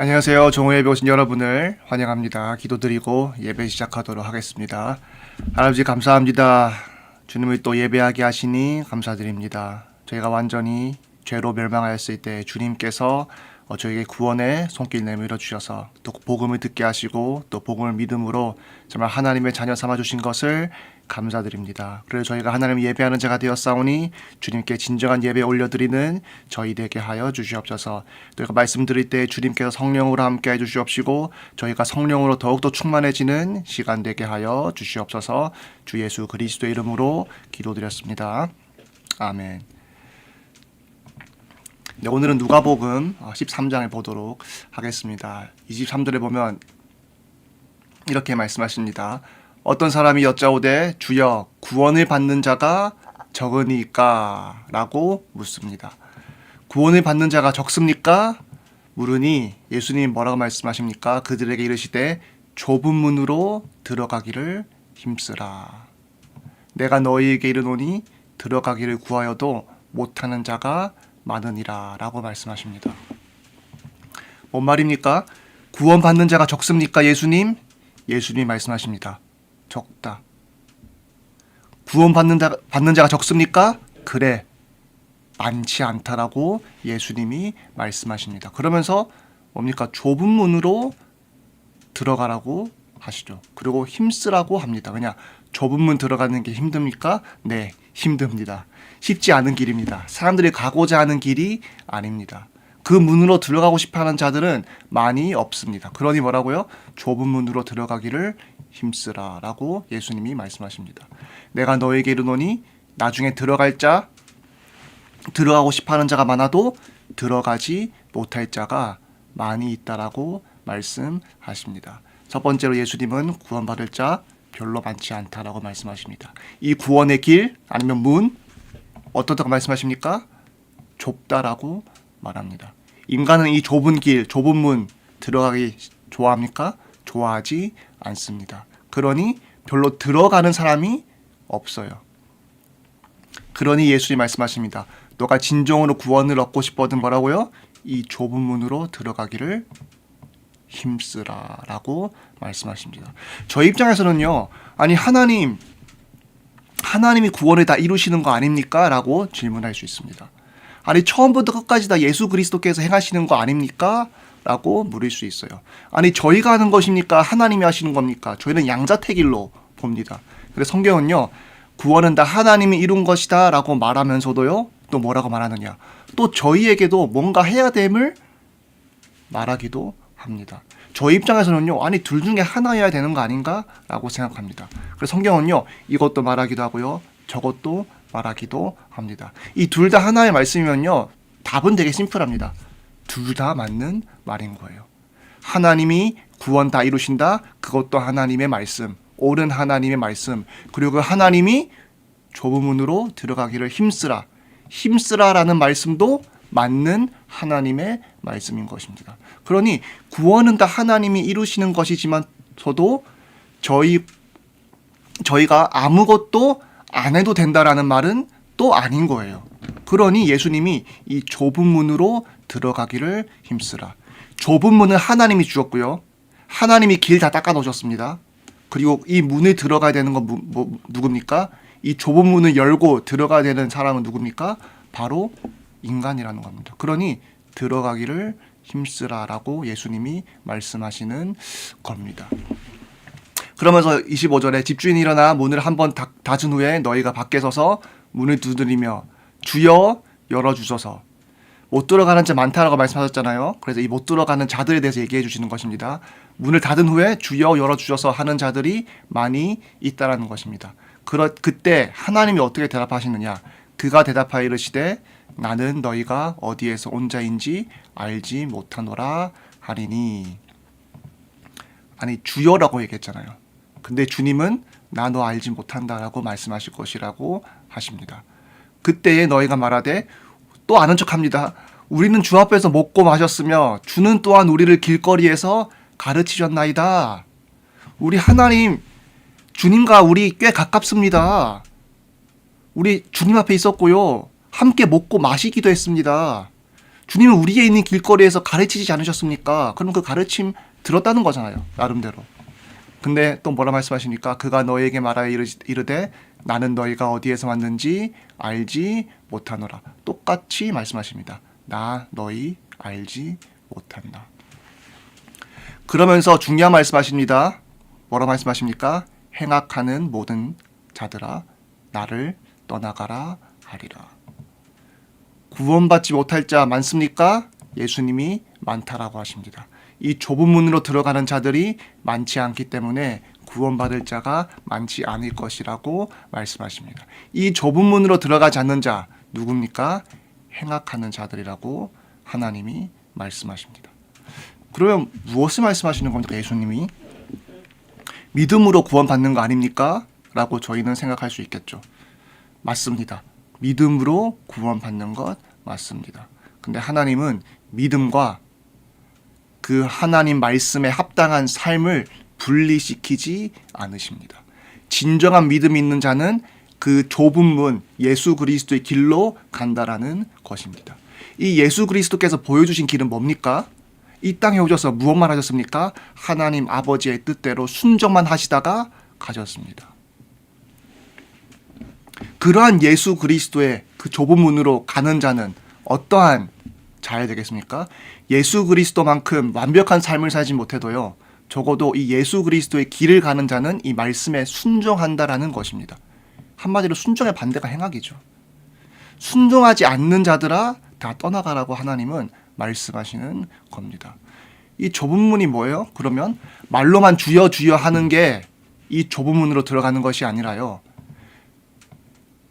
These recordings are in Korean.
안녕하세요. 종호예배 오신 여러분을 환영합니다. 기도드리고 예배 시작하도록 하겠습니다. 하나님 감사합니다. 주님을 또 예배하게 하시니 감사드립니다. 저희가 완전히 죄로 멸망하였을 때 주님께서 어, 저에게 구원의 손길 내밀어 주셔서 또 복음을 듣게 하시고 또 복음을 믿음으로 정말 하나님의 자녀 삼아 주신 것을 감사드립니다. 그래서 저희가 하나님을 예배하는 자가 되었사오니 주님께 진정한 예배 올려드리는 저희 되게 하여 주시옵소서. 또 이거 말씀 드릴 때 주님께서 성령으로 함께 해 주시옵시고 저희가 성령으로 더욱더 충만해지는 시간 되게 하여 주시옵소서. 주 예수 그리스도 의 이름으로 기도드렸습니다. 아멘. 네, 오늘은 누가복음 13장을 보도록 하겠습니다. 23절에 보면 이렇게 말씀하십니다. 어떤 사람이 여짜오되 주여 구원을 받는 자가 적으니까 라고 묻습니다. 구원을 받는 자가 적습니까? 물으니 예수님 뭐라고 말씀하십니까? 그들에게 이르시되 좁은 문으로 들어가기를 힘쓰라. 내가 너희에게 이르노니 들어가기를 구하여도 못하는 자가 많으니라 라고 말씀하십니다. 뭔 말입니까? 구원받는 자가 적습니까? 예수님? 예수님이 말씀하십니다. 적다. 구원받는 자, 받는 자가 적습니까? 그래. 많지 않다라고 예수님이 말씀하십니다. 그러면서 뭡니까? 좁은 문으로 들어가라고 하시죠. 그리고 힘쓰라고 합니다. 왜냐? 좁은 문 들어가는 게 힘듭니까? 네, 힘듭니다. 쉽지 않은 길입니다. 사람들이 가고자 하는 길이 아닙니다. 그 문으로 들어가고 싶어 하는 자들은 많이 없습니다. 그러니 뭐라고요? 좁은 문으로 들어가기를 힘쓰라 라고 예수님이 말씀하십니다. 내가 너에게 이르노니 나중에 들어갈 자 들어가고 싶어 하는 자가 많아도 들어가지 못할 자가 많이 있다라고 말씀하십니다. 첫 번째로 예수님은 구원받을 자 별로 많지 않다라고 말씀하십니다. 이 구원의 길 아니면 문 어떻다고 말씀하십니까? 좁다라고 말합니다. 인간은 이 좁은 길, 좁은 문 들어가기 좋아합니까? 좋아하지 않습니다. 그러니 별로 들어가는 사람이 없어요. 그러니 예수님 말씀하십니다. 너가 진정으로 구원을 얻고 싶거든 뭐라고요? 이 좁은 문으로 들어가기를 힘쓰라라고 말씀하십니다. 저 입장에서는요. 아니 하나님 하나님이 구원을 다 이루시는 거 아닙니까? 라고 질문할 수 있습니다. 아니 처음부터 끝까지 다 예수 그리스도께서 행하시는 거 아닙니까? 라고 물을 수 있어요. 아니 저희가 하는 것입니까? 하나님이 하시는 겁니까? 저희는 양자택일로 봅니다. 그래서 성경은요. 구원은 다 하나님이 이룬 것이다 라고 말하면서도요. 또 뭐라고 말하느냐. 또 저희에게도 뭔가 해야 됨을 말하기도 합니다. 저희 입장에서는요, 아니, 둘 중에 하나여야 되는 거 아닌가? 라고 생각합니다. 그래서 성경은요, 이것도 말하기도 하고요, 저것도 말하기도 합니다. 이 둘 다 하나의 말씀이면요, 답은 되게 심플합니다. 둘 다 맞는 말인 거예요. 하나님이 구원 다 이루신다? 그것도 하나님의 말씀. 옳은 하나님의 말씀. 그리고 그 하나님이 좁은 문으로 들어가기를 힘쓰라. 힘쓰라라는 말씀도 맞는 하나님의 말씀인 것입니다. 그러니 구원은 다 하나님이 이루시는 것이지만 저도 저희 저희가 아무것도 안 해도 된다라는 말은 또 아닌 거예요. 그러니 예수님이 이 좁은 문으로 들어가기를 힘쓰라. 좁은 문은 하나님이 주었고요. 하나님이 길 다 닦아 놓으셨습니다. 그리고 이 문을 들어가야 되는 건 뭐, 뭐, 누굽니까? 이 좁은 문을 열고 들어가야 되는 사람은 누굽니까? 바로 인간이라는 겁니다. 그러니 들어가기를 힘쓰라라고 예수님이 말씀하시는 겁니다. 그러면서 25절에 집주인이 일어나 문을 한번 닫은 후에 너희가 밖에 서서 문을 두드리며 주여 열어주소서 못 들어가는 자 많다라고 말씀하셨잖아요. 그래서 이 못 들어가는 자들에 대해서 얘기해 주시는 것입니다. 문을 닫은 후에 주여 열어 주셔서 하는 자들이 많이 있다라는 것입니다. 그러, 그때 하나님이 어떻게 대답하시느냐? 그가 대답하여 이르시되 나는 너희가 어디에서 온 자인지 알지 못하노라 하리니 아니 주여라고 얘기했잖아요. 근데 주님은 나 너 알지 못한다라고 말씀하실 것이라고 하십니다. 그때에 너희가 말하되 또 아는 척합니다. 우리는 주 앞에서 먹고 마셨으며 주는 또한 우리를 길거리에서 가르치셨나이다. 우리 하나님 주님과 우리 꽤 가깝습니다. 우리 주님 앞에 있었고요. 함께 먹고 마시기도 했습니다. 주님은 우리에 있는 길거리에서 가르치지 않으셨습니까? 그럼 그 가르침 들었다는 거잖아요. 나름대로. 근데 또 뭐라 말씀하십니까? 그가 너에게 말하여 이르- 이르되 나는 너희가 어디에서 왔는지 알지 못하노라. 똑같이 말씀하십니다. 나 너희 알지 못한다. 그러면서 중요한 말씀하십니다. 뭐라 말씀하십니까? 행악하는 모든 자들아 나를 떠나가라 하리라. 구원받지 못할 자 많습니까? 예수님이 많다라고 하십니다. 이 좁은 문으로 들어가는 자들이 많지 않기 때문에 구원받을 자가 많지 않을 것이라고 말씀하십니다. 이 좁은 문으로 들어가지 않는 자 누굽니까? 행악하는 자들이라고 하나님이 말씀하십니다. 그러면 무엇을 말씀하시는 겁니까? 예수님이 믿음으로 구원받는 거 아닙니까? 라고 저희는 생각할 수 있겠죠. 맞습니다. 믿음으로 구원받는 것 맞습니다. 근데 하나님은 믿음과 그 하나님 말씀에 합당한 삶을 분리시키지 않으십니다. 진정한 믿음이 있는 자는 그 좁은 문 예수 그리스도의 길로 간다라는 것입니다. 이 예수 그리스도께서 보여주신 길은 뭡니까? 이 땅에 오셔서 무엇만 하셨습니까? 하나님 아버지의 뜻대로 순종만 하시다가 가셨습니다. 그러한 예수 그리스도의 그 좁은 문으로 가는 자는 어떠한 자야 되겠습니까? 예수 그리스도만큼 완벽한 삶을 살지 못해도요. 적어도 이 예수 그리스도의 길을 가는 자는 이 말씀에 순종한다라는 것입니다. 한마디로 순종의 반대가 행악이죠. 순종하지 않는 자들아 다 떠나가라고 하나님은 말씀하시는 겁니다. 이 좁은 문이 뭐예요? 그러면 말로만 주여 주여 하는 게 이 좁은 문으로 들어가는 것이 아니라요.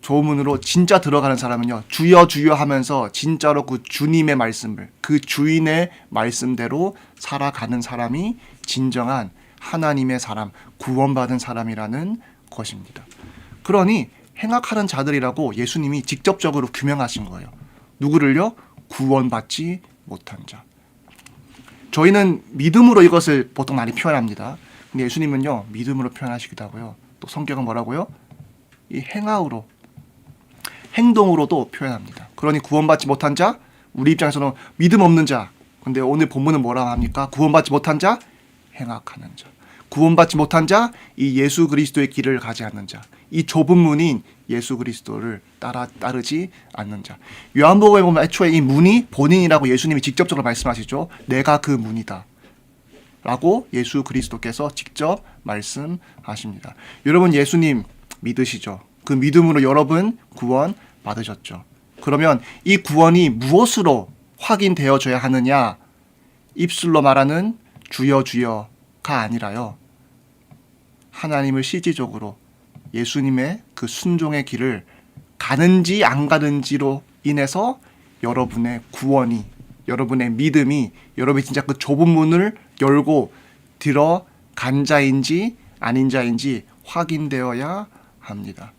좁은 문으로 진짜 들어가는 사람은요. 주여 주여 하면서 진짜로 그 주님의 말씀을 그 주인의 말씀대로 살아가는 사람이 진정한 하나님의 사람, 구원받은 사람이라는 것입니다. 그러니 행악하는 자들이라고 예수님이 직접적으로 규명하신 거예요. 누구를요? 구원받지 못한 자. 저희는 믿음으로 이것을 보통 많이 표현합니다. 근데 예수님은요, 믿음으로 표현하시기도 하고요. 또 성경은 뭐라고요? 이 행악으로, 행동으로도 표현합니다. 그러니 구원받지 못한 자, 우리 입장에서는 믿음 없는 자. 근데 오늘 본문은 뭐라 합니까? 구원받지 못한 자, 행악하는 자. 구원받지 못한 자, 이 예수 그리스도의 길을 가지 않는 자. 이 좁은 문인 예수 그리스도를 따라 따르지 않는 자. 요한복음에 보면 애초에 이 문이 본인이라고 예수님이 직접적으로 말씀하시죠. 내가 그 문이다. 라고 예수 그리스도께서 직접 말씀하십니다. 여러분 예수님 믿으시죠? 그 믿음으로 여러분 구원 받으셨죠. 그러면 이 구원이 무엇으로 확인되어져야 하느냐? 입술로 말하는 주여 주여가 아니라요. 하나님을 실질적으로 예수님의 그 순종의 길을 가는지 안 가는지로 인해서 여러분의 구원이 여러분의 믿음이 여러분이 진짜 그 좁은 문을 열고 들어간 자인지 아닌 자인지 확인되어야 합니다.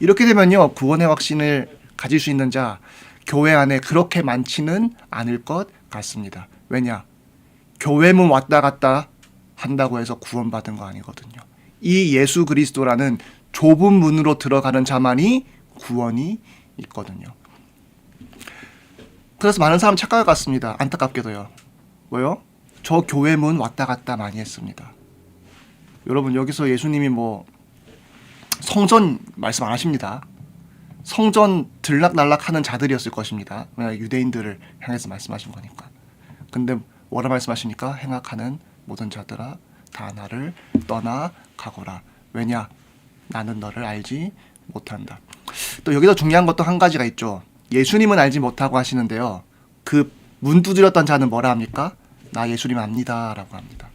이렇게 되면요 구원의 확신을 가질 수 있는 자 교회 안에 그렇게 많지는 않을 것 같습니다. 왜냐 교회 문 왔다 갔다 한다고 해서 구원받은 거 아니거든요. 이 예수 그리스도라는 좁은 문으로 들어가는 자만이 구원이 있거든요. 그래서 많은 사람 착각을 같습니다. 안타깝게도요. 뭐요? 저 교회 문 왔다 갔다 많이 했습니다. 여러분 여기서 예수님이 뭐 성전 말씀 안 하십니다. 성전 들락날락하는 자들이었을 것입니다. 유대인들을 향해서 말씀하신 거니까. 근데 뭐라 말씀하십니까? 행악하는 모든 자들아 다 나를 떠나 가거라. 왜냐 나는 너를 알지 못한다. 또 여기서 중요한 것도 한 가지가 있죠. 예수님은 알지 못하고 하시는데요. 그 문 두드렸던 자는 뭐라 합니까? 나 예수님 압니다라고 합니다.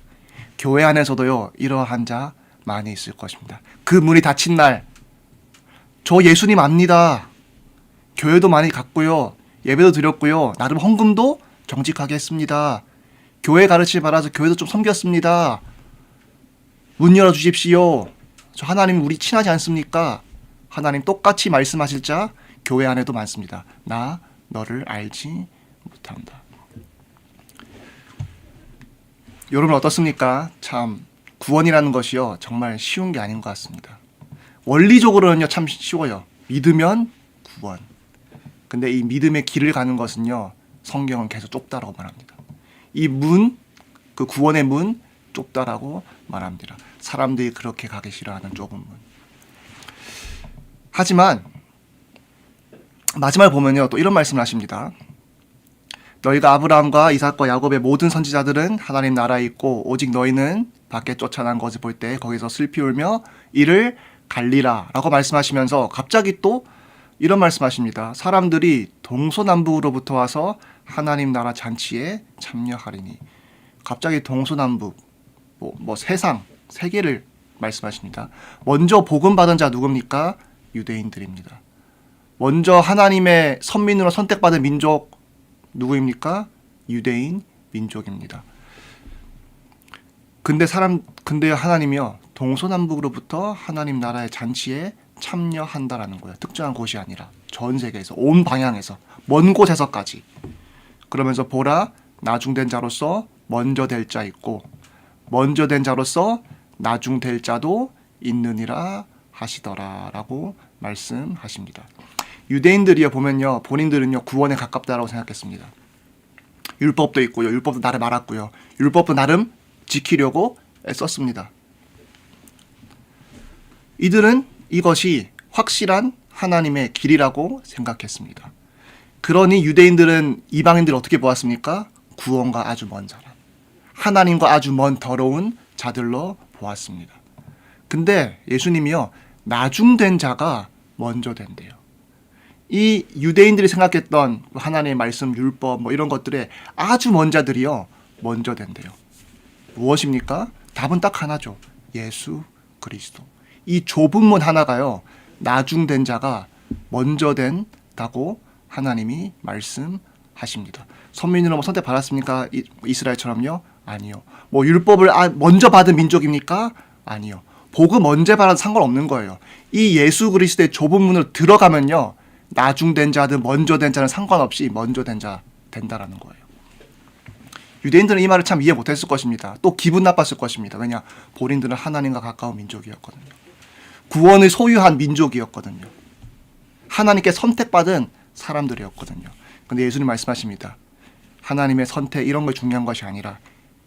교회 안에서도요 이러한 자 많이 있을 것입니다. 그 문이 닫힌 날, 저 예수님 압니다. 교회도 많이 갔고요, 예배도 드렸고요, 나름 헌금도 정직하게 했습니다. 교회 가르침 받아서 교회도 좀 섬겼습니다. 문 열어 주십시오. 저 하나님 우리 친하지 않습니까? 하나님 똑같이 말씀하실 자 교회 안에도 많습니다. 나 너를 알지 못한다. 여러분 어떻습니까? 참 구원이라는 것이요 정말 쉬운 게 아닌 것 같습니다. 원리적으로는요 참 쉬워요. 믿으면 구원. 근데 이 믿음의 길을 가는 것은요 성경은 계속 좁다라고 말합니다. 이 문, 그 구원의 문 좁다라고 말합니다. 사람들이 그렇게 가기 싫어하는 좁은 문. 하지만 마지막에 보면요 또 이런 말씀을 하십니다. 너희가 아브라함과 이삭과 야곱의 모든 선지자들은 하나님 나라에 있고 오직 너희는 밖에 쫓아난 것을 볼 때 거기서 슬피 울며 이를 갈리라라고 말씀하시면서 갑자기 또 이런 말씀하십니다. 사람들이 동서남북으로부터 와서 하나님 나라 잔치에 참여하리니 갑자기 동서남북 뭐, 뭐 세상 세계를 말씀하십니다. 먼저 복음 받은 자 누굽니까? 유대인들입니다. 먼저 하나님의 선민으로 선택받은 민족 누구입니까? 유대인 민족입니다. 근데 사람 근데 하나님이요 동서남북으로부터 하나님 나라의 잔치에 참여한다라는 거예요. 특정한 곳이 아니라 전 세계에서 온 방향에서 먼 곳에서까지 그러면서 보라 나중된 자로서 먼저 될 자 있고 먼저 된 자로서 나중 될 자도 있느니라 하시더라라고 말씀하십니다. 유대인들이요 보면요 본인들은요 구원에 가깝다라고 생각했습니다. 율법도 있고요 율법도 나름 알았고요 율법도 나름 지키려고 애썼습니다. 이들은 이것이 확실한 하나님의 길이라고 생각했습니다. 그러니 유대인들은 이방인들을 어떻게 보았습니까? 구원과 아주 먼 사람. 하나님과 아주 먼 더러운 자들로 보았습니다. 근데 예수님이요, 나중된 자가 먼저 된대요. 이 유대인들이 생각했던 하나님의 말씀, 율법, 뭐 이런 것들에 아주 먼 자들이요, 먼저 된대요. 무엇입니까? 답은 딱 하나죠. 예수 그리스도. 이 좁은 문 하나가요, 나중된 자가 먼저 된다고 하나님이 말씀하십니다. 선민으로 뭐 선택 받았습니까? 이- 이스라엘처럼요? 아니요. 뭐 율법을 아- 먼저 받은 민족입니까? 아니요. 복음 언제 받아도 상관없는 거예요. 이 예수 그리스도의 좁은 문으로 들어가면요. 나중된 자든 먼저 된 자는 상관없이 먼저 된 자 된다라는 거예요. 유대인들은 이 말을 참 이해 못했을 것입니다. 또 기분 나빴을 것입니다. 왜냐? 본인들은 하나님과 가까운 민족이었거든요. 구원을 소유한 민족이었거든요. 하나님께 선택받은 사람들이었거든요. 근데 예수님 말씀하십니다. 하나님의 선택 이런 거 중요한 것이 아니라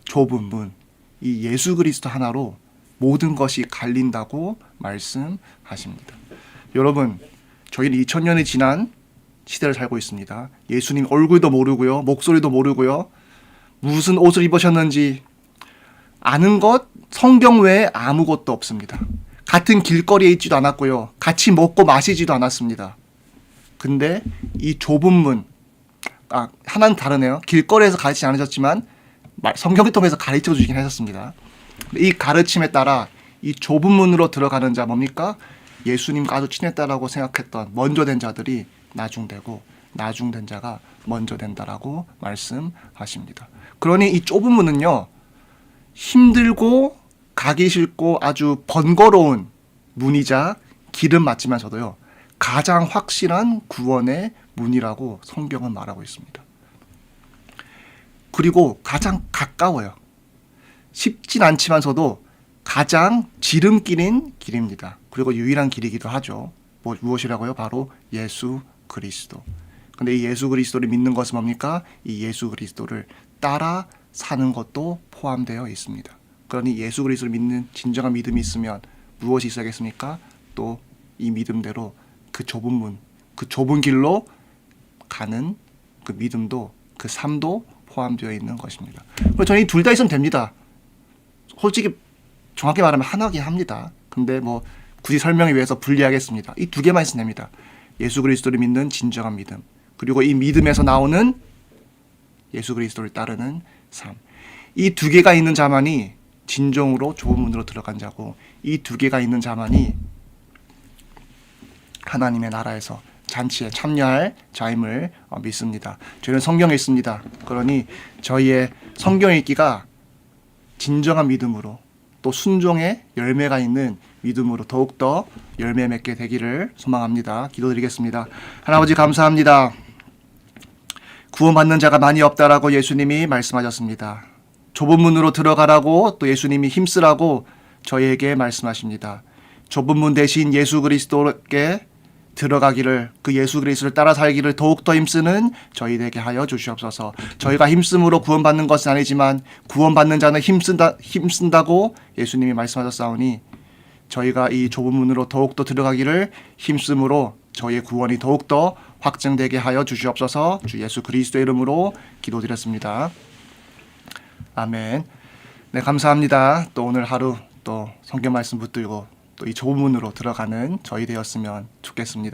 좁은 문, 이 예수 그리스도 하나로 모든 것이 갈린다고 말씀하십니다. 여러분, 저희는 2000년이 지난 시대를 살고 있습니다. 예수님 얼굴도 모르고요, 목소리도 모르고요, 무슨 옷을 입으셨는지 아는 것 성경 외에 아무것도 없습니다. 같은 길거리에 있지도 않았고요. 같이 먹고 마시지도 않았습니다. 근데 이 좁은 문, 아, 하나는 다르네요. 길거리에서 가르치지 않으셨지만 말- 성경을 통해서 가르쳐 주시긴 하셨습니다. 이 가르침에 따라 이 좁은 문으로 들어가는 자 뭡니까? 예수님과 아주 친했다라고 생각했던 먼저 된 자들이 나중되고 나중된 자가 먼저 된다라고 말씀하십니다. 그러니 이 좁은 문은요. 힘들고 가기 싫고 아주 번거로운 문이자 길은 맞지만서도요. 가장 확실한 구원의 문이라고 성경은 말하고 있습니다. 그리고 가장 가까워요. 쉽진 않지만서도 가장 지름길인 길입니다. 그리고 유일한 길이기도 하죠. 뭐 무엇이라고요? 바로 예수 그리스도. 근데 이 예수 그리스도를 믿는 것은 뭡니까? 이 예수 그리스도를 따라 사는 것도 포함되어 있습니다. 그러니 예수 그리스도를 믿는 진정한 믿음이 있으면 무엇이 있어야겠습니까? 또 이 믿음대로 그 좁은 문, 그 좁은 길로 가는 그 믿음도 그 삶도 포함되어 있는 것입니다. 그래서 저는 이 둘 다 있으면 됩니다. 솔직히 정확히 말하면 하나긴 합니다. 근데 뭐 굳이 설명을 위해서 분리하겠습니다. 이 두 개만 있으면 됩니다. 예수 그리스도를 믿는 진정한 믿음. 그리고 이 믿음에서 나오는 예수 그리스도를 따르는 삶. 이 두 개가 있는 자만이 진정으로 좁은 문으로 들어간 자고 이 두 개가 있는 자만이 하나님의 나라에서 잔치에 참여할 자임을 어, 믿습니다. 저희는 성경에 있습니다. 그러니 저희의 성경 읽기가 진정한 믿음으로 또 순종의 열매가 있는 믿음으로 더욱더 열매 맺게 되기를 소망합니다. 기도드리겠습니다. 하나아버지 감사합니다. 구원받는 자가 많이 없다라고 예수님이 말씀하셨습니다. 좁은 문으로 들어가라고 또 예수님이 힘쓰라고 저희에게 말씀하십니다. 좁은 문 대신 예수 그리스도께 들어가기를 그 예수 그리스도를 따라 살기를 더욱 더 힘쓰는 저희 되게 하여 주시옵소서. 저희가 힘씀으로 구원받는 것은 아니지만 구원받는 자는 힘쓴다 힘쓴다고 예수님이 말씀하셨사오니 저희가 이 좁은 문으로 더욱 더 들어가기를 힘쓰므로 저희의 구원이 더욱 더 확증되게 하여 주시옵소서. 주 예수 그리스도의 이름으로 기도드렸습니다. 아멘. 네, 감사합니다. 또 오늘 하루 또 성경 말씀 붙들고 또이 좁은 문으로 들어가는 저희 되었으면 좋겠습니다.